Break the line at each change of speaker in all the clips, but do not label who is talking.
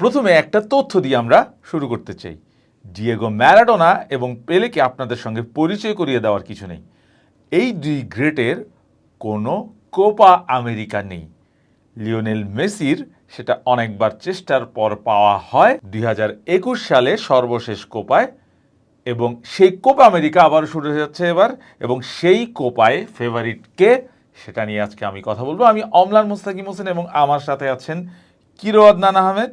প্রথমে একটা তথ্য দিয়ে আমরা শুরু করতে চাই। ডিয়েগো ম্যারাডোনা এবং পেলেকে আপনাদের সঙ্গে পরিচয় করিয়ে দেওয়ার কিছু নেই। এই দুই গ্রেটের কোনো কোপা আমেরিকা নেই। লিওনেল মেসির সেটা অনেকবার চেষ্টার পর পাওয়া হয় দুই হাজার একুশ সালে সর্বশেষ কোপায় এবং সেই কোপা আমেরিকা আবার শুরু হয়ে যাচ্ছে এবার এবং সেই কোপায় ফেভারিট কে সেটা নিয়ে আজকে আমি কথা বলব। আমি অমলান মুস্তাকিম হোসেন এবং আমার সাথে আছেন কিরোয়াদ আদনান আহমেদ।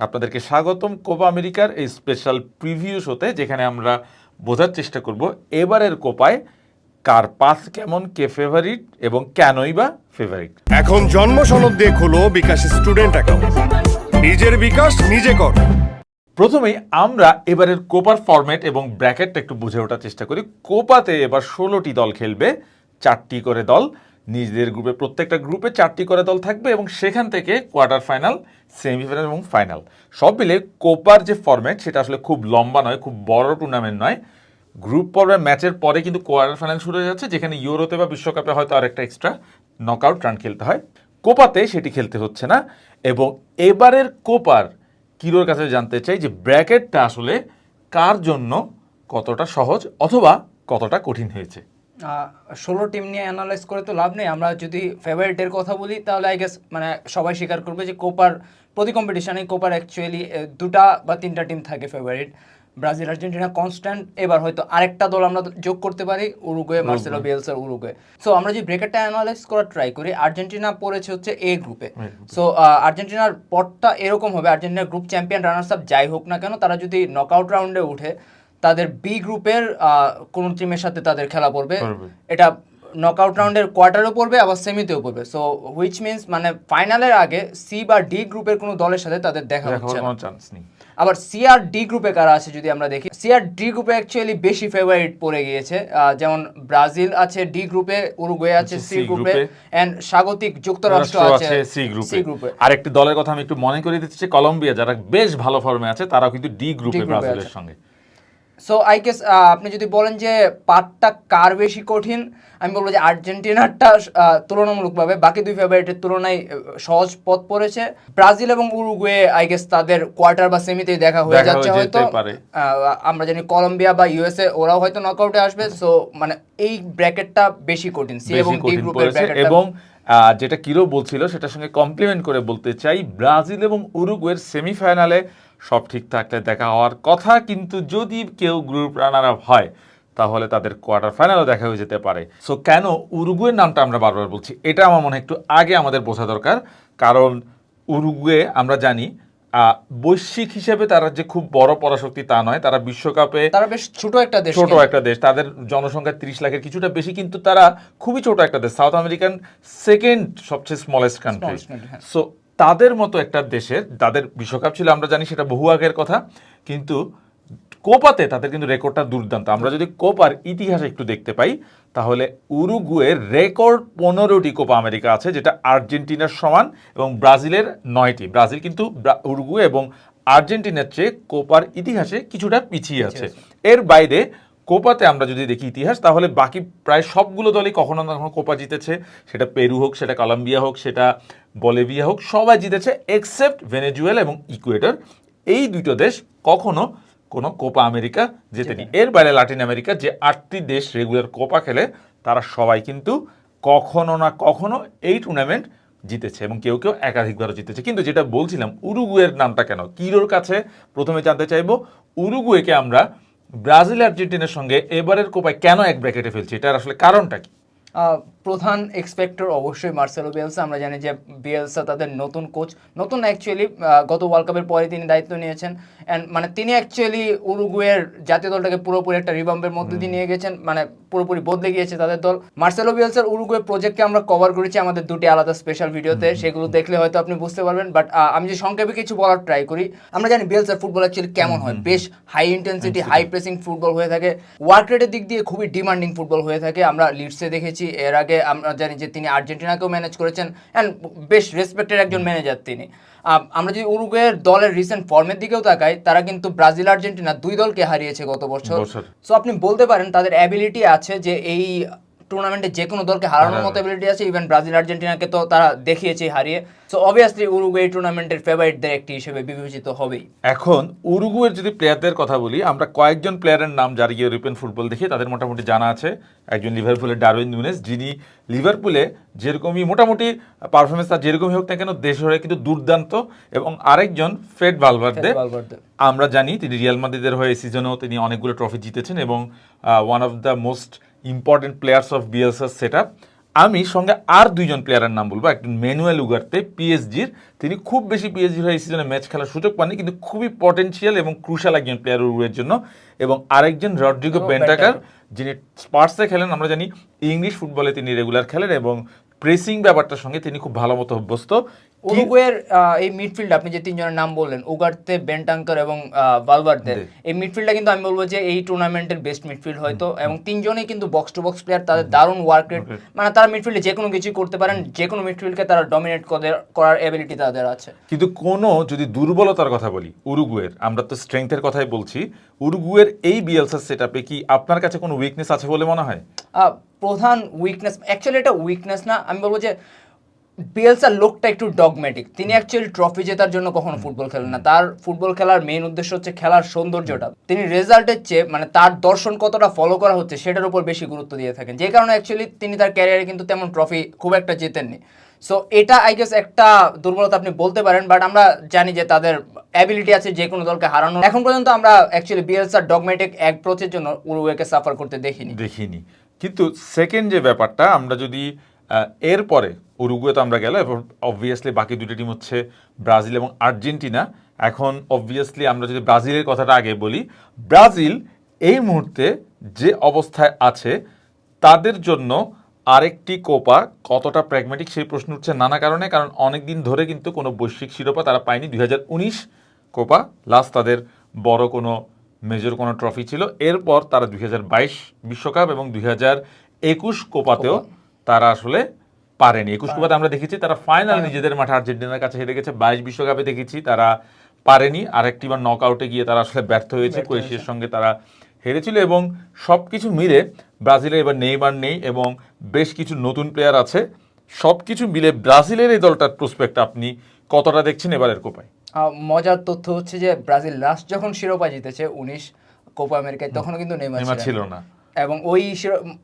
আপনাদেরকে স্বাগতম কোপা আমেরিকার এই স্পেশাল প্রিভিউ শোতে যেখানে আমরা বোঝার চেষ্টা করব এবারের কোপায় কার পাস কেমন কে ফেভারিট এবং কেনই বা ফেভারিট
এখন জন্ম সনদ দিয়ে খোলো বিকাশ স্টুডেন্ট অ্যাকাউন্ট নিজের বিকাশ নিজে কর।
প্রথমেই আমরা এবারের কোপার ফরম্যাট এবং ব্র্যাকেটটা একটু বুঝে ওঠার চেষ্টা করি। কোপাতে এবার ষোলোটি দল খেলবে চারটি করে দল। নিজেদের গ্রুপে প্রত্যেকটা গ্রুপে চারটি করে দল থাকবে এবং সেখান থেকে কোয়ার্টার ফাইনাল সেমিফাইনাল এবং ফাইনাল সব মিলে কোপার যে ফরম্যাট সেটা আসলে খুব লম্বা নয়, খুব বড় টুর্নামেন্ট নয়। গ্রুপ পর্বের ম্যাচের পরে কিন্তু কোয়ার্টার ফাইনাল শুরু হয়ে যাচ্ছে, যেখানে ইউরোতে বা বিশ্বকাপে হয়তো আরেকটা এক্সট্রা নকআউট রান খেলতে হয়। কোপাতে সেটি খেলতে হচ্ছে না এবং এবারের কোপার কিরোর কাছে জানতে চাই যে ব্র্যাকেটটা আসলে কার জন্য কতটা সহজ অথবা কতটা কঠিন হয়েছে।
ষোলো টিম নিয়ে অ্যানালাইজ করে তো লাভ নেই। আমরা যদি ফেভারিটের কথা বলি তাহলে আই গেস মানে সবাই স্বীকার করবে যে কোপার প্রতি কম্পিটিশানে কোপার অ্যাকচুয়ালি দুটা বা তিনটা টিম থাকে ফেভারিট ব্রাজিল আর্জেন্টিনা কনস্ট্যান্ট এবার হয়তো আরেকটা দল আমরা যোগ করতে পারি উরুগুয়ে মার্সেলো বিয়েলসার উরুগুয়ে। সো আমরা যদি ব্রেকেটটা অ্যানালাইজ করার ট্রাই করি আর্জেন্টিনা পড়েছে হচ্ছে এ। গ্রুপে সো আর্জেন্টিনার পটটা এরকম হবে আর্জেন্টিনার গ্রুপ চ্যাম্পিয়ন রানার্স আপ যাই হোক না কেন তারা যদি নকআউট রাউন্ডে উঠে তাদের বি গ্রুপের কোন টিমের সাথে তাদের খেলা পড়বে। এটা নকআউট রাউন্ডের কোয়ার্টারও পড়বে আবার সেমিতেও পড়বে। সো হুইচ মিনস মানে ফাইনালের আগে সি বা ডি গ্রুপের কোনো দলের সাথে তাদের দেখা হচ্ছে
কোনো চান্স নেই।
আবার সি আর ডি গ্রুপে কারা আছে যদি আমরা দেখি? সি আর ডি গ্রুপে অ্যাকচুয়ালি বেশি ফেভারিট পড়ে গিয়েছে। যেমন ব্রাজিল আছে ডি গ্রুপে উরুগুয়ে আছে সি গ্রুপে। এন্ড স্বাগতিক যুক্তরাষ্ট্র আছে
সি গ্রুপে
গ্রুপে
আরেকটি দলের কথা আমি একটু মনে করে দিচ্ছি কলম্বিয়া যারা বেশ ভালো ফর্মে আছে তারাও কিন্তু ডি গ্রুপে ব্রাজিলের সঙ্গে।
সো আই গেস আপনি যদি বলেন যে পার্টটা কার বেশি কঠিন আমি বলব যে আর্জেন্টিনারটা তুলনামূলকভাবে বাকি দুই ফেভারিটের তুলনায় সহজ পথ পড়েছে। ব্রাজিল এবং উরুগুয়ে আই গেস তাদের কোয়ার্টার বা সেমিতেই দেখা হয়ে যাচ্ছে হয়তো। আমরা জানি কলম্বিয়া বা ইউএসএ ওরাও হয়তো নকআউটে আসবে। সো মানে এই ব্র্যাকেটটা বেশি কঠিন সি এবং ডি গ্রুপের
পড়েছে
ব্র্যাকেটটা
এবং যেটা কিরো বলছিল সেটার সঙ্গে কমপ্লিমেন্ট করে বলতে চাই ব্রাজিল এবং উরুগুয়ের সেমিফাইনালে সব ঠিক থাকলে দেখা হওয়ার কথা কিন্তু যদি কেউ গ্রুপ রানার আপ হয় তাহলে তাদের কোয়ার্টার ফাইনালও দেখা হয়ে যেতে পারে। সো কেন উরুগুয়ের নামটা আমরা বারবার বলছি? এটা আমার মনে হয় একটু আগে আমাদের বোঝা দরকার। কারণ উরুগুয়ে আমরা জানি আহ, বৈশ্বিক হিসেবে তারা যে খুব বড় পরাশক্তি তা নয় তারা বিশ্বকাপে
তারা বেশ ছোট একটা দেশ
ছোট একটা দেশ। তাদের জনসংখ্যা তিরিশ লাখের কিছুটা বেশি কিন্তু তারা খুবই ছোট একটা দেশ। সাউথ আমেরিকান সেকেন্ড সবচেয়ে স্মলেস্ট কান্ট্রি। সো তাদের মতো একটা দেশের তাদের বিশ্বকাপ ছিল আমরা জানি সেটা বহু আগের কথা কিন্তু কোপাতে তাদের কিন্তু রেকর্ডটা দুর্দান্ত। আমরা যদি কোপার ইতিহাস একটু দেখতে পাই তাহলে উরুগুয়ের রেকর্ড পনেরোটি কোপা আমেরিকা আছে যেটা আর্জেন্টিনার সমান এবং ব্রাজিলের নয়টি। ব্রাজিল কিন্তু উরুগুয়ে এবং আর্জেন্টিনার চেয়ে কোপার ইতিহাসে কিছুটা পিছিয়ে আছে। এর বাইরে কোপাতে আমরা যদি দেখি ইতিহাস তাহলে বাকি প্রায় সবগুলো দলই কখনো না কখনো কোপা জিতেছে। সেটা পেরু হোক সেটা কলম্বিয়া হোক সেটা বলেভিয়া হোক সবাই জিতেছে এক্সেপ্ট ভেনেজুয়েলা এবং ইকুয়েটর এই দুটো দেশ কখনো কোনো কোপা আমেরিকা জেতেনি এর বাইরে লাতিন আমেরিকা যে আটটি দেশ রেগুলার কোপা খেলে তারা সবাই কিন্তু কখনো না কখনো এই টুর্নামেন্ট জিতেছে এবং কেউ কেউ একাধিকবারও জিতেছে। কিন্তু যেটা বলছিলাম উরুগুয়ের নামটা কেন? কিরোর কাছে প্রথমে জানতে চাইব। উরুগুয়েকে আমরা ব্রাজিল আর্জেন্টিনার সঙ্গে এবারের কোপায় কেন এক ব্র্যাকেটে ফেলছে? এটার আসলে কারণটা কি?
প্রধান এক্সপেক্টর অবশ্যই মার্সেলো বিয়েলসা আমরা জানি যে বিয়েলসা তাদের নতুন কোচ নতুন অ্যাকচুয়ালি গত ওয়ার্ল্ড কাপের পরে তিনি দায়িত্ব নিয়েছেন। অ্যান্ড মানে তিনি অ্যাকচুয়ালি উরুগুয়ের জাতীয় দলটাকে পুরোপুরি একটা রিবাম্বের মধ্যে দিয়ে নিয়ে গেছেন। মানে পুরোপুরি বদলে গিয়েছে তাদের দল। মার্সেলো বিয়েলসার উরুগুয়ে প্রজেক্টকে আমরা কভার করেছি আমাদের দুটি আলাদা স্পেশাল ভিডিওতে সেগুলো দেখলে হয়তো আপনি বুঝতে পারবেন। বাট আমি যে সংক্ষেপে কিছু বলার ট্রাই করি আমরা জানি বিয়েলসার ফুটবল অ্যাকচুয়ালি কেমন হয়। বেশ high intensity high pressing football হয়ে থাকে। ওয়ার্ক রেটের দিক দিয়ে খুবই ডিমান্ডিং ফুটবল হয়ে থাকে। আমরা লিডসে দেখেছি। এর আগে আমরা জানি যে তিনি আর্জেন্টিনাকেও ম্যানেজ করেছেন অ্যান্ড বেশ রেসপেক্টেড একজন ম্যানেজার তিনি। আম, আমরা যদি উরুগুয়ের দলের রিসেন্ট ফর্মের দিকেও তাকাই তারা কিন্তু ব্রাজিল আর্জেন্টিনা দুই দলকে হারিয়েছে গত বছর।
বছর।
সো আপনি বলতে পারেন তাদের অ্যাবিলিটি আছে যে এই টুর্নামেন্টে যে কোনো দলকে হারানোর
হারানো।
মতো এবিলিটি আছে ইভেন ব্রাজিল আর্জেন্টিনাকে তো তারা দেখিয়েছে হারিয়ে। সো অবভিয়াসলি উরুগুয়ে এই টুর্নামেন্টের ফেভারিটদের একটি হিসেবে বিবেচিত হবেই।
এখন উরুগুয়ের যদি প্লেয়ারদের কথা বলি আমরা কয়েকজন প্লেয়ারের নাম যারা ইউরোপিয়ান ফুটবল দেখি তাদের মোটামুটি জানা আছে। একজন লিভারপুলের ডারউইন নুনেস যিনি লিভারপুলে যেরকমই মোটামুটি পারফরমেন্স তার যেরকমই হোক না কেন দেশ হয়ে কিন্তু দুর্দান্ত। এবং আরেকজন
ফেড ভালভার্দে।
আমরা জানি তিনি রিয়াল মাদ্রিদের হয়ে সিজনেও তিনি অনেকগুলো ট্রফি জিতেছেন এবং one of the most important players of বিএলসার সেট আমি সঙ্গে আর দুইজন প্লেয়ারের নাম বলব। একজন ম্যানুয়েল উগারতে পিএসজির তিনি খুব বেশি পিএসজির হয়ে এই সিজনে ম্যাচ খেলার সুযোগ পাননি কিন্তু খুবই পটেনশিয়াল এবং ক্রুশাল একজন প্লেয়ার উরুয়ের জন্য। এবং আরেকজন রড্রিগো বেন্টাকার। যিনি স্পার্সে খেলেন আমরা জানি ইংলিশ ফুটবলে তিনি রেগুলার খেলেন এবং প্রেসিং ব্যাপারটার সঙ্গে তিনি খুব ভালো মতো অভ্যস্ত।
উরুগুয়ের এই মিডফিল্ড আপনি যে তিনজনের নাম বললেন উগার্তে বেন্টাঙ্কার এবং ভালভার্দে। এই মিডফিল্ডটা কিন্তু আমি বলব যে এই টুর্নামেন্টের বেস্ট মিডফিল্ড হয়তো এবং তিনজনেই কিন্তু বক্স টু বক্স প্লেয়ার তাদের দারুণ ওয়ার্ক রেট মানে তারা মিডফিল্ডে যে কোনো কিছু করতে পারেন যে কোনো মিডফিল্ডকে তারা ডমিনেট করার এবিলিটি তাদের আছে।
কিন্তু কোনো যদি দুর্বলতার কথা বলি উরুগুয়ের আমরা তো স্ট্রেংথের কথাই বলছি উরুগুয়ের এই বিএলসার সেট আপে কি আপনার কাছে কোনো উইকনেস আছে বলে মনে হয়?
প্রধান উইকনেস অ্যাকচুয়ালি এটা উইকনেস না আমি বলব যে বিএলসার লোকটা একটু ডগম্যাটিক তিনি অ্যাকচুয়ালি ট্রফি জেতার জন্য কখনো ফুটবল খেলেন না। তার ফুটবল খেলার মেইন উদ্দেশ্য হচ্ছে খেলার সৌন্দর্যটা। তিনি রেজাল্টের চেয়ে মানে তার দর্শন কতটা ফলো করা হচ্ছে, সেটার উপর বেশি গুরুত্ব দিয়ে থাকেন। যে কারণে অ্যাকচুয়ালি তিনি তার ক্যারিয়ারে কিন্তু তেমন ট্রফি খুব একটা জেতেননি। সো এটা আই গেস একটা দুর্বলতা আপনি বলতে পারেন বাট আমরা জানি যে তাদের অ্যাবিলিটি আছে যে কোনো দলকে হারানো এখন পর্যন্ত আমরা অ্যাকচুয়ালি বিএলসার ডগমেটিক অ্যাপ্রোচের জন্য উরুগুয়েকে সাফার করতে দেখিনি।
দেখিনি। কিন্তু সেকেন্ড যে ব্যাপারটা, আমরা যদি এরপরে উরুগুয়ে তো আমরা গেলাম এবং অবভিয়াসলি বাকি দুটি টিম হচ্ছে ব্রাজিল এবং আর্জেন্টিনা। এখন অবভিয়াসলি আমরা যদি ব্রাজিলের কথাটা আগে বলি ব্রাজিল এই মুহূর্তে যে অবস্থায় আছে তাদের জন্য আরেকটি কোপা কতটা প্র্যাগমেটিক সেই প্রশ্ন উঠছে নানা কারণে কারণ অনেক দিন ধরে কিন্তু কোনো বৈশ্বিক শিরোপা তারা পায়নি। দুই হাজার উনিশ কোপা লাস্ট তাদের বড় কোনো মেজর কোনো ট্রফি ছিল। এরপর তারা দুই বিশ্বকাপ এবং দুই একুশ কোপাতেও তারা আসলে পারেনি। একুশ কোপাতে আমরা দেখেছি তারা ফাইনাল নিজেদের মাঠে আর্জেন্টিনার কাছে হেরে গেছে বাইশ বিশ্বকাপে দেখেছি তারা পারেনি। আরেকটি বার নক আউটে গিয়ে তারা আসলে ব্যর্থ হয়েছে ক্রোয়েশিয়ার সঙ্গে তারা হেরেছিল এবং সব কিছু মিলে ব্রাজিলের এবার নেইমার নেই এবং বেশ কিছু নতুন প্লেয়ার আছে। সব কিছু মিলে ব্রাজিলের এই দলটার প্রসপেক্ট আপনি কতটা দেখছেন এবারের কোপায়?
মজার তথ্য হচ্ছে যে ব্রাজিল লাস্ট যখন শিরোপা জিতেছে উনিশ কোপা আমেরিকায় তখনও কিন্তু নেইমার ছিল না। এবং ওই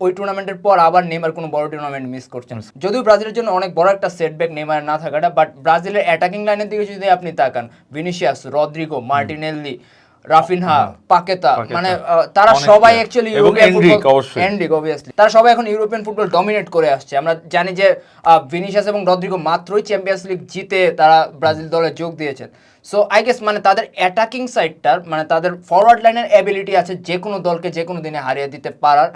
ওই টুর্নামেন্টের পর আবার নেইমার কোনো বড় টুর্নামেন্ট মিস করছেন। যদিও ব্রাজিলের জন্য অনেক বড় একটা সেটব্যাক নেইমার না থাকাটা বাট ব্রাজিলের অ্যাটাকিং লাইনের দিকে যদি আপনি তাকান Vinicius Rodrygo Martinelli Raphinha Paqueta. মানে তারা সবাই। অ্যাকচুয়ালি
অবশ্যই।
অবভিয়াসলি তারা সবাই এখন ইউরোপিয়ান ফুটবল ডমিনেট করে আসছে। আমরা জানি যে ভিনিসিয়াস এবং রদ্রিগো মাত্রই চ্যাম্পিয়ন্স লিগ জিতে তারা ব্রাজিল দলে যোগ দিয়েছেন। সো আই গেস মানে তাদের অ্যাটাকিং সাইডটার মানে তাদের ফরওয়ার্ড লাইনের অ্যাবিলিটি আছে যে কোনো দলকে যে কোনো দিনে হারিয়ে দিতে পারার।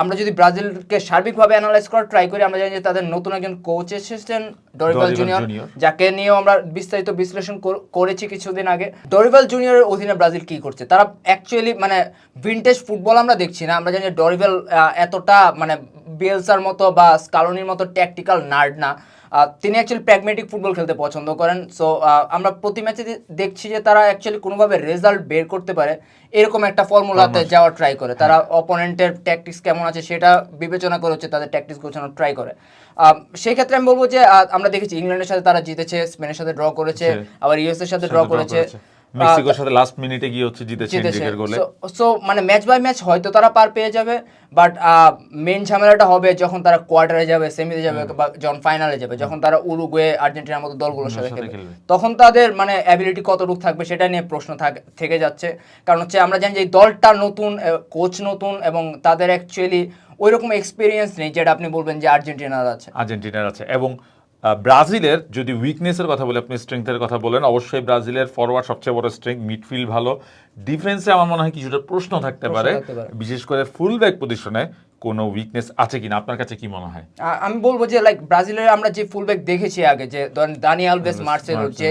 আমরা যদি ব্রাজিলকে সার্বিকভাবে অ্যানালাইজ করার ট্রাই করি আমরা জানি যে তাদের নতুন একজন কোচ এসেছেন ডরিভাল জুনিয়র। যাকে নিয়েও আমরা বিস্তারিত বিশ্লেষণ করেছি কিছুদিন আগে। ডরিভাল জুনিয়রের অধীনে ব্রাজিল কি করছে? তারা অ্যাকচুয়ালি মানে ভিনটেজ ফুটবল আমরা দেখছি না। আমরা জানি যে ডরিভাল এতটা মানে বিএলসার মতো বা স্কালোনির মতো ট্যাকটিক্যাল নার্ড না। তিনি অ্যাকচুয়ালি প্র্যাগমেটিক ফুটবল খেলতে পছন্দ করেন। সো আমরা প্রতি ম্যাচে দেখছি যে তারা অ্যাকচুয়ালি কোনোভাবে রেজাল্ট বের করতে পারে এরকম একটা ফর্মুলাতে যাওয়া ট্রাই করে। তারা অপোনেন্টের ট্যাকটিক্স কেমন আছে সেটা বিবেচনা করে হচ্ছে তাদের ট্যাকটিক্স গোছানোর ট্রাই করে। আহ, সেই ক্ষেত্রে আমি বলব যে আমরা দেখেছি ইংল্যান্ডের সাথে তারা জিতেছে স্পেনের সাথে ড্র করেছে আবার ইউএসের সাথে ড্র করেছে।
মেক্সিকোর সাথে লাস্ট মিনিটে গিয়ে হচ্ছে জিতেছে এনরিকের গোলে।
সো মানে ম্যাচ বাই ম্যাচ হয়তো তারা পার পেয়ে যাবে বাট মেন ঝামেলাটা হবে যখন তারা কোয়ার্টারে যাবে সেমিতে যাবে বা যখন ফাইনালে যাবে যখন তারা উরুগুয়ে আর্জেন্টিনার মতো দলগুলোর সাথে খেলবে। তখন তাদের মানে অ্যাবিলিটি কতটুকু থাকবে সেটা নিয়ে প্রশ্ন থেকে যাচ্ছে। কারণ হচ্ছে আমরা জানি যে এই দলটা নতুন কোচ নতুন এবং তাদের অ্যাকচুয়ালি ওই রকম এক্সপিরিয়েন্স নেই যেটা আপনি বলবেন যে আর্জেন্টিনার আছে।
আর্জেন্টিনার আছে। এবং ব্রাজিলের যদি উইকনেসের কথা বলে আপনি স্ট্রেংথের কথা বলেন অবশ্যই ব্রাজিলের ফরওয়ার্ড সবচেয়ে বড় স্ট্রেংথ মিডফিল্ড ভালো। ডিফেন্সে আমার মনে হয় কিছুটা প্রশ্ন থাকতে পারে। বিশেষ করে ফুল ব্যাক পজিশনে কোনো উইকনেস আছে কিনা? আপনার কাছে কি মনে হয়?
আমি বলব যে লাইক ব্রাজিলের আমরা যে ফুল ফুলব্যাক দেখেছি আগে যে দানি আলভেস মার্সেলো যে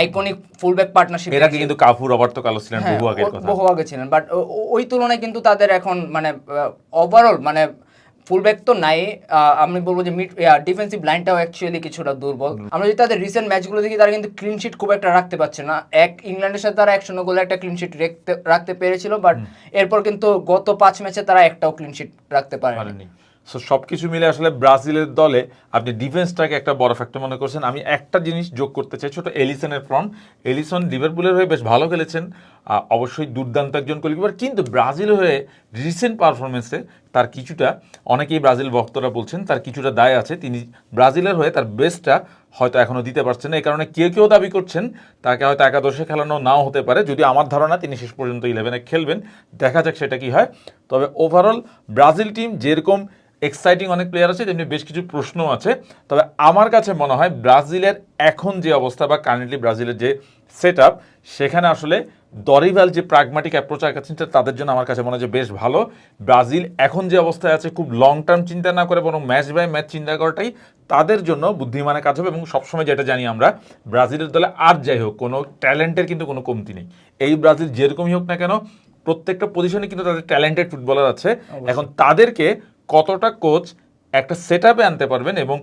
আইকনিক ফুল ফুলব্যাক পার্টনারশিপ
এর আগে কিন্তু কাফু রবার্তো কালো ছিলেন
হ্যাঁ,
বহু আগের কথা।
বহু আগে ছিলেন। বাট ওই তুলনায় কিন্তু তাদের এখন মানে ওভারঅল মানে ফুলব্যাক তো নাই আমি বলব যে মিড ডিফেন্সিভ লাইনটাও অ্যাকচুয়ালি কিছুটা দুর্বল। আমরা যদি তাদের রিসেন্ট ম্যাচগুলো দেখি তারা কিন্তু ক্লিনশিট খুব একটা রাখতে পারছে না। এক ইংল্যান্ডের সাথে তারা একশো গোলে একটা ক্লিন শিট রাখতে পেরেছিল বাট এরপর কিন্তু গত পাঁচ ম্যাচে তারা একটাও ক্লিনশিট রাখতে পারেনি।
সো সব কিছু মিলে আসলে ব্রাজিলের দলে আপনি ডিফেন্সটাকে একটা বড় ফ্যাক্টর মনে করছেন। আমি একটা জিনিস যোগ করতে চাই, ছোট এলিসনের ফ্রন্ট এলিসন লিভারপুলের হয়ে বেশ ভালো খেলেছেন। অবশ্যই দুর্দান্ত একজন গোলকিপার কিন্তু ব্রাজিল হয়ে রিসেন্ট পারফরমেন্সে তার কিছুটা, অনেকেই ব্রাজিল ভক্তরা বলছেন, তার কিছুটা দায় আছে। তিনি ব্রাজিলের হয়ে তার বেস্টটা হয়তো এখনও দিতে পারছেন না। এই কারণে কেউ কেউ দাবি করছেন, তাকে হয়তো একাদশে খেলানো নাও হতে পারে। যদি আমার ধারণা, তিনি শেষ পর্যন্ত ইলেভেনে খেলবেন। দেখা যাক সেটা কি হয়। তবে ওভারঅল ব্রাজিল টিম যেরকম এক্সাইটিং অনেক প্লেয়ার আছে তেমনি বেশ কিছু প্রশ্ন আছে। তবে আমার কাছে মনে হয় ব্রাজিলের এখন যে অবস্থা বা কারেন্টলি ব্রাজিলের যে সেট সেখানে আসলে দরিভাল যে প্রাগমাটিক অ্যাপ্রোচ রাখাচ্ছেন সেটা তাদের জন্য আমার কাছে মনে হয় যে বেশ ভালো। ব্রাজিল এখন যে অবস্থায় আছে খুব লং টার্ম চিন্তা না করে বরং ম্যাচ বাই ম্যাচ চিন্তা করাটাই তাদের জন্য বুদ্ধিমানের কাজ হবে এবং সবসময় যেটা জানি আমরা ব্রাজিলের দলে আর যাই হোক কোনো ট্যালেন্টের কিন্তু কোনো কমতি নেই। এই ব্রাজিল যেরকমই হোক না কেন প্রত্যেকটা পজিশনে কিন্তু তাদের ট্যালেন্টেড ফুটবলার আছে। এখন তাদেরকে কতটা কোচ একটা সেট আপে আনতে পারবেন এবং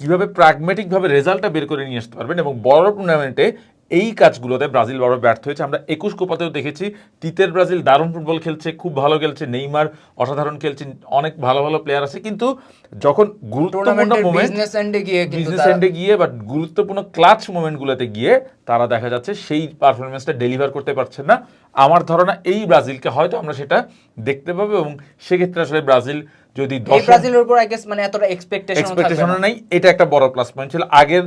কীভাবে প্রাগমেটিকভাবে রেজাল্টটা বের করে নিয়ে আসতে পারবেন এবং বড় টুর্নামেন্টে এই কাজগুলোতে ব্রাজিল বড় ব্যর্থ হয়েছে। আমরা একুশ কোপাতেও দেখেছি তিতের ব্রাজিল দারুণ ফুটবল খেলছে খুব ভালো খেলছে নেইমার অসাধারণ খেলছে অনেক ভালো ভালো প্লেয়ার আছে। কিন্তু যখন গুরুত্বপূর্ণ
বিজনেস এন্ডে গিয়ে
বিজনেস এন্ডে গিয়ে বাট গুরুত্বপূর্ণ ক্লাচ মোমেন্টগুলোতে গিয়ে তারা দেখা যাচ্ছে সেই পারফরমেন্সটা ডেলিভার করতে পারছেন না। আমার ধারণা এই ব্রাজিলকে হয়তো আমরা সেটা দেখতে পাবো এবং সেক্ষেত্রে আসলে ব্রাজিল যদি
ব্রাজিলের উপর আই গেস মানে এতটা এক্সপেকটেশন
এক্সপেকটেশন নাই। এটা একটা বড় প্লাস পয়েন্ট ছিল। আগের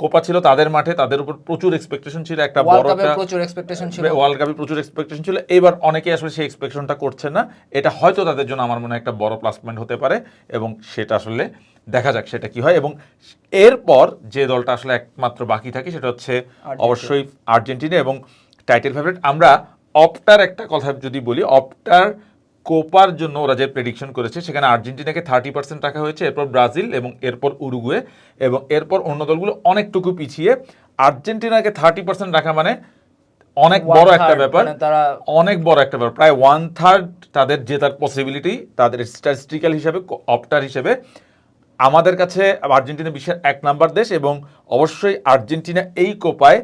কোপা ছিল তাদের মাঠে তাদের উপর প্রচুর এক্সপেকটেশন ছিল। একটা
ওয়ার্ল্ড
বড়
প্রচুর এক্সপেকটেশন ছিল।
ওয়ার্ল্ড কাপে প্রচুর এক্সপেকটেশন ছিল। এবার অনেকেই আসলে সেই এক্সপেকশনটা করছে না। এটা হয়তো তাদের জন্য আমার মনে হয় একটা বড় প্লাস পয়েন্ট হতে পারে এবং সেটা আসলে দেখা যাক সেটা কি হয়। এবং এরপর যে দলটা আসলে একমাত্র বাকি থাকে সেটা হচ্ছে অবশ্যই আর্জেন্টিনা এবং টাইটেল ফেভারিট আমরা অপটার একটা কথা যদি বলি অপটার কোপার জন্য ওরা যে প্রেডিকশন করেছে সেখানে আর্জেন্টিনাকে থার্টি পার্সেন্ট রাখা হয়েছে এরপর ব্রাজিল এবং এরপর উরুগুয়ে এবং এরপর অন্য দলগুলো অনেকটুকু পিছিয়ে। আর্জেন্টিনাকে থার্টি পার্সেন্ট রাখা মানে অনেক বড় একটা ব্যাপার।
মানে তারা
অনেক বড় একটা ব্যাপার। প্রায় ওয়ান থার্ড তাদের জেতার পসিবিলিটি তাদের স্ট্যাটিস্টিক্যাল হিসাবে অপটার হিসেবে। আমাদের কাছে আর্জেন্টিনা বিশ্বের এক নাম্বার দেশ এবং অবশ্যই আর্জেন্টিনা এই কোপায়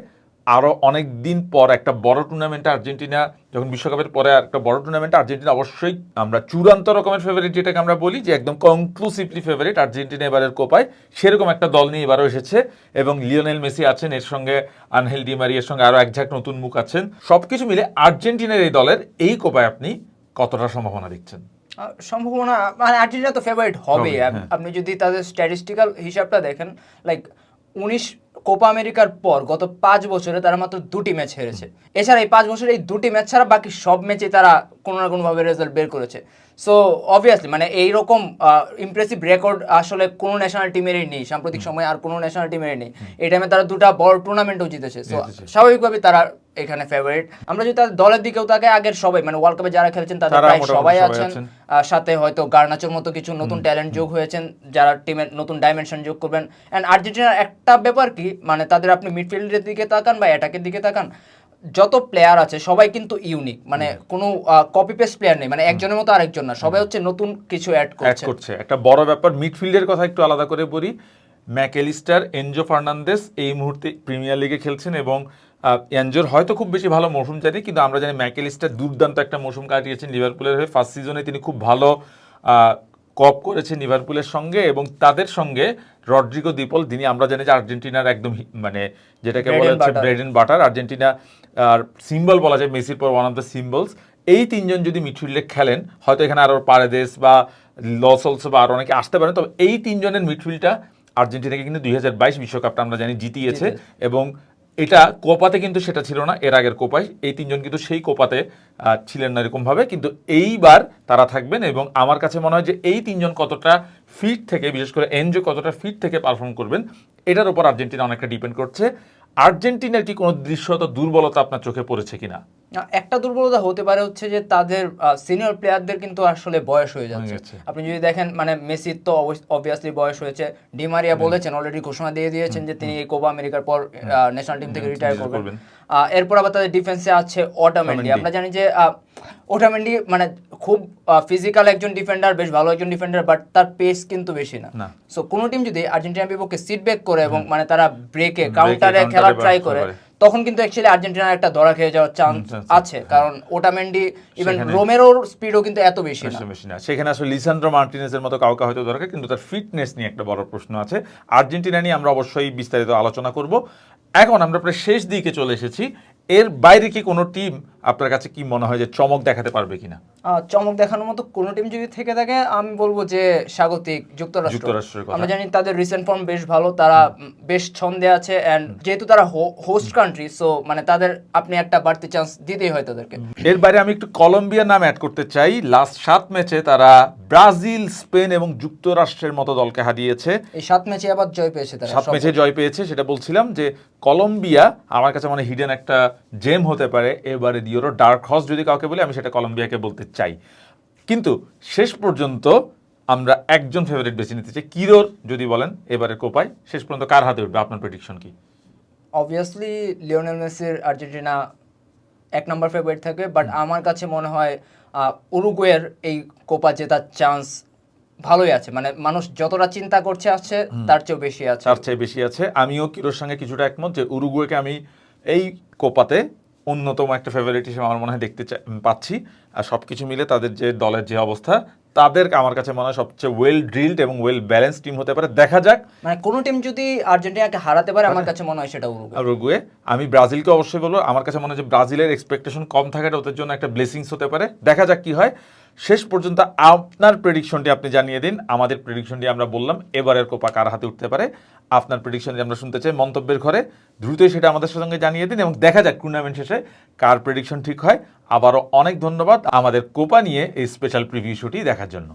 আরও অনেক দিন পর একটা বড় টুর্নামেন্টে আর্জেন্টিনা যখন বিশ্বকাপের পরে একটা বড় টুর্নামেন্টে আর্জেন্টিনা অবশ্যই আমরা চূড়ান্ত রকমের ফেভারিট যেটাকে আমরা বলি যে একদম কনক্লুসিভলি ফেভারিট আর্জেন্টিনা এবারের কোপায় সেরকম একটা দল নিয়ে এবারও এসেছে এবং লিওনেল মেসি আছেন এর সঙ্গে আনহেল ডিমারি এর সঙ্গে আরও এক ঝাঁক নতুন মুখ আছেন। সবকিছু মিলে আর্জেন্টিনার এই দলের এই কোপায় আপনি কতটা সম্ভাবনা দেখছেন?
সম্ভাবনা মানে আর্জেন্টিনা তো ফেভারিট হবেই।
হবে, হ্যাঁ।
আপনি যদি তাদের স্ট্যাটিস্টিক্যাল হিসাবটা দেখেন লাইক উনিশ কোপা আমেরিকার পর গত পাঁচ বছরে তারা মাত্র দুটি ম্যাচ হেরেছে। এছাড়া এই পাঁচ বছরে এই দুটি ম্যাচ ছাড়া বাকি সব ম্যাচে তারা কোনো না কোনোভাবে রেজাল্ট বের করেছে। সো অবভিয়াসলি মানে এইরকম ইমপ্রেসিভ রেকর্ড আসলে কোনো ন্যাশনাল টিমেরই নেই। সাম্প্রতিক সময়ে আর কোনো ন্যাশনাল টিমেরই নেই। এই টাইমে তারা দুটা বড় টুর্নামেন্টও জিতেছে। সো
জিতেছে।
স্বাভাবিকভাবে তারা এখানে ফেভারিট আমরা যদি তাদের দলের দিকেও তাকে আগের সবাই মানে ওয়ার্ল্ড কাপে যারা খেলছেন তাদের প্রায় সবাই আছেন। সাথে হয়তো গার্নাচোর মতো কিছু নতুন ট্যালেন্ট যোগ হয়েছেন যারা টিমের নতুন ডাইমেনশন যোগ করবেন। অ্যান্ড আর্জেন্টিনার একটা ব্যাপার কি মানে তাদের আপনি মিডফিল্ডের দিকে তাকান বা অ্যাটাকের দিকে তাকান যত প্লেয়ার আছে সবাই কিন্তু ইউনিক মানে কোনো কপি পেস্ট প্লেয়ার নেই মানে একজনের মতো আরেকজন না সবাই হচ্ছে নতুন কিছু অ্যাড করছে।
করছে। একটা বড় ব্যাপার মিডফিল্ডের কথা একটু আলাদা করে বলি। ম্যাকেলিস্টার এনজো ফার্নান্দেস এই মুহূর্তে প্রিমিয়ার লিগে খেলছেন এবং এনজোর হয়তো খুব বেশি ভালো মৌসুম চাইনি কিন্তু আমরা জানি ম্যাকেলিস্টার দুর্দান্ত একটা মৌসুম কাটিয়েছেন লিভারপুলের হয়ে। ফার্স্ট সিজনে তিনি খুব ভালো কপ করেছেন লিভারপুলের সঙ্গে এবং তাদের সঙ্গে রড্রিগো দ্বীপল তিনি আমরা জানি যে আর্জেন্টিনার একদম মানে যেটাকে বলা হচ্ছে ব্রেড এন্ড বাটার আর্জেন্টিনা আর সিম্বল বলা যায় মেসির পর ওয়ান অফ দ্য সিম্বলস এই তিনজন যদি মিডফিল্ডে খেলেন হয়তো এখানে আরও পারেদেস বা লসলস বা আরও অনেকে আসতে পারেন তবে এই তিনজনের মিডফিল্ডটা আর্জেন্টিনাকে কিন্তু দুই হাজার বাইশ বিশ্বকাপটা আমরা জানি জিতিয়েছে। এবং এটা কোপাতে কিন্তু সেটা ছিল না, এর আগের কোপায়। এই তিনজন কিন্তু সেই কোপাতে ছিলেন না এরকমভাবে। কিন্তু এইবার তারা থাকবেন এবং আমার কাছে মনে হয় যে এই তিনজন কতটা ফিট থেকে, বিশেষ করে এনজো কতটা ফিট থেকে পারফর্ম করবেন, এটার উপর আর্জেন্টিনা অনেকটা ডিপেন্ড করছে। আর্জেন্টিনার কি কোনো দৃশ্যত দুর্বলতা আপনার চোখে পড়েছে কিনা?
একটা দুর্বলতা হতে পারে হচ্ছে যে তাদের সিনিয়র প্লেয়ারদের কিন্তু আসলে বয়স হয়ে যাচ্ছে। আপনি যদি দেখেন মানে মেসির তো অবভিয়াসলি বয়স হয়েছে। ডিমারিয়া বলেছেন অলরেডি ঘোষণা দিয়ে দিয়েছেন যে তিনি এই কোপা আমেরিকার পর ন্যাশনাল টিম থেকে রিটায়ার করবেন। এরপর আবার তাদের ডিফেন্সে আছে ওটামেন্ডি। আমরা জানি যে আহ, ওটামেন্ডি মানে খুব ফিজিক্যাল একজন ডিফেন্ডার বেশ ভালো একজন ডিফেন্ডার বাট তার পেস কিন্তু বেশি না। সো কোনো টিম যদি আর্জেন্টিনার বিপক্ষে সিট ব্যাক করে এবং মানে তারা ব্রেকে কাউন্টারে খেলার ট্রাই করে। তখন কিন্তু অ্যাকচুয়ালি আর্জেন্টিনার একটা ধরা খেয়ে যাওয়ার চান্স আছে। কারণ ওটামেন্ডি ইভেন
রোমেরো
রোমেরোর স্পিডও কিন্তু এত বেশি না।
বেশি বেশি না। সেখানে আসলে লিসান্ড্রো মার্টিনেজের মতো কাউকে হয়তো দরকার কিন্তু তার ফিটনেস নিয়ে একটা বড় প্রশ্ন আছে। আর্জেন্টিনা নিয়ে আমরা অবশ্যই বিস্তারিত আলোচনা করব। এখন আমরা প্রায় শেষ দিকে চলে এসেছি। এর বাইরে কি কোনো টিম আপনার কাছে কি মনে হয় যে চমক দেখাতে পারবে কিনা?
চমক দেখানোর মতো কোনো টিম যদি থেকে থাকে আমি বলব যে স্বাগতিক যুক্তরাষ্ট্র। আমরা জানি তাদের রিসেন্ট ফর্ম বেশ ভালো তারা বেশ ছন্দে আছে এন্ড যেহেতু তারা হোস্ট কান্ট্রি সো মানে তাদের আপনি একটা বাড়তি চান্স দিতেই হয় তাদেরকে।
এর বাইরে আমি একটু কলম্বিয়ার নাম অ্যাড করতে চাই। লাস্ট সাত ম্যাচে তারা ব্রাজিল স্পেন এবং যুক্তরাষ্ট্রের মতো দলকে হারিয়েছে।
এই সাত ম্যাচে আবার জয় পেয়েছে তারা
সাত ম্যাচে জয় পেয়েছে সেটা বলছিলাম যে কলম্বিয়া আমার কাছে মানে হিডেন একটা জেম হতে পারে এবারে ইউরো ডার্ক হর্স যদি কাউকে বলি আমি সেটা কলম্বিয়াকে বলতে চাই। কিন্তু শেষ পর্যন্ত আমরা একজন ফেভারিট বেছে নিতে চাই। কিরোর যদি বলেন এবারে কোপায় শেষ পর্যন্ত কার হাতে উঠবে? আপনার প্রেডিকশন কি?
অবভিয়াসলি লিওনেল মেসির আর্জেন্টিনা এক নম্বর ফেভারিট থাকবে বাট আমার কাছে মনে হয় উরুগুয়ের এই কোপা জেতার চান্স ভালোই আছে। মানে মানুষ যতটা চিন্তা করছে আছে তার চেয়েও বেশি আছে।
তার চেয়ে বেশি আছে। আমিও কিরোর সঙ্গে কিছুটা একমত যে উরুগুয়েকে আমি এই কোপাতে অন্যতম একটা ফেভারিট হিসেবে আমার মনে হয় দেখতে পাচ্ছি। আর সব কিছু মিলে তাদের যে দলের যে অবস্থা তাদের আমার কাছে মনে হয় সবচেয়ে ওয়েল ড্রিলড এবং ওয়েল ব্যালেন্স টিম হতে পারে। দেখা যাক।
মানে কোনো টিম যদি আর্জেন্টিনাকে হারাতে পারে আমার কাছে মনে হয় সেটা উরুগুয়ে।
উরুগুয়ে। আমি ব্রাজিলকে অবশ্যই বলব আমার কাছে মনে হয় যে ব্রাজিলের এক্সপেকটেশন কম থাকাটা ওদের জন্য একটা ব্লেসিংস হতে পারে। দেখা যাক কি হয়। শেষ পর্যন্ত আপনার প্রেডিকশনটি আপনি জানিয়ে দিন। আমাদের প্রেডিকশনটি আমরা বললাম, এবারের কোপা কার হাতে উঠতে পারে? আপনার প্রেডিকশনটি আমরা শুনতে চাই মন্তব্যের ঘরে। দ্রুতই সেটা আমাদের সঙ্গে জানিয়ে দিন এবং দেখা যাক টুর্নামেন্ট শেষে কার প্রেডিকশন ঠিক হয়। আবারও অনেক ধন্যবাদ আমাদের কোপা নিয়ে এই স্পেশাল প্রিভিউ শোটি দেখার জন্য।